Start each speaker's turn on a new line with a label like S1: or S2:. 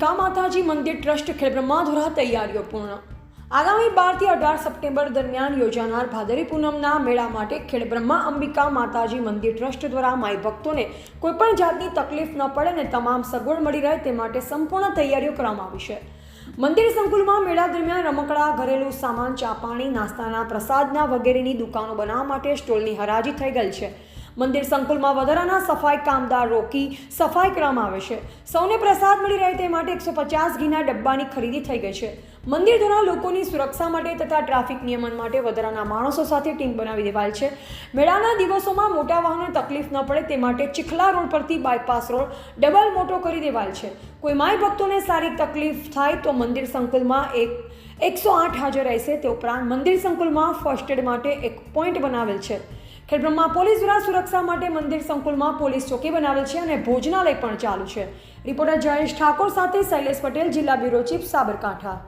S1: Trust Khedbrahma દ્વારા તૈયારીઓ પૂર્ણ. આગામી બારથી અઢાર સપ્ટેમ્બર દરમિયાન યોજાનાર ભાદરી પૂનમના મેળા માટે ખેડબ્રહ્મા અંબિકા માતાજી મંદિર ટ્રસ્ટ દ્વારા માય ભક્તોને કોઈપણ જાતની તકલીફ ન પડે અને તમામ સગવડ મળી રહે તે માટે સંપૂર્ણ તૈયારીઓ કરવામાં આવી છે. મંદિર સંકુલમાં મેળા દરમિયાન રમકડા, ઘરેલું સામાન, ચા પાણી, નાસ્તાના પ્રસાદના વગેરેની દુકાનો બનાવવા માટે સ્ટોલની હરાજી થઈ ગઈ છે. મંદિર સંકુલમાં વધારાના સફાઈ કામદાર રોકી સફાઈ કરવામાં આવે છે. સૌને પ્રસાદ મળી રહે તે માટે એકસો પચાસ ઘીના ડબ્બાની ખરીદી થઈ ગઈ છે. મંદિર દ્વારા લોકોની સુરક્ષા માટે તથા ટ્રાફિક નિયમન માટે વધારાના માણસો સાથે ટીમ બનાવી દેવાય છે. મેળાના દિવસોમાં મોટા વાહનો તકલીફ ન પડે તે માટે ચીખલા રોડ પરથી બાયપાસ રોડ ડબલ મોટો કરી દેવાય છે. કોઈ માય ભક્તોને સારી તકલીફ થાય તો મંદિર સંકુલમાં એક, એકસો આઠ હાજર રહેશે તે ઉપરાંત મંદિર સંકુલમાં ફર્સ્ટ એડ માટે એક પોઈન્ટ બનાવેલ છે. ખેડબ્રહ્મા પોલીસ દ્વારા સુરક્ષા માટે મંદિર સંકુલમાં પોલીસ ચોકી બનાવેલ છે અને ભોજનાલય પણ ચાલુ છે. રિપોર્ટર જયેશ ઠાકોર સાથે શૈલેષ પટેલ, જિલ્લા બ્યુરો ચીફ સાબરકાંઠા.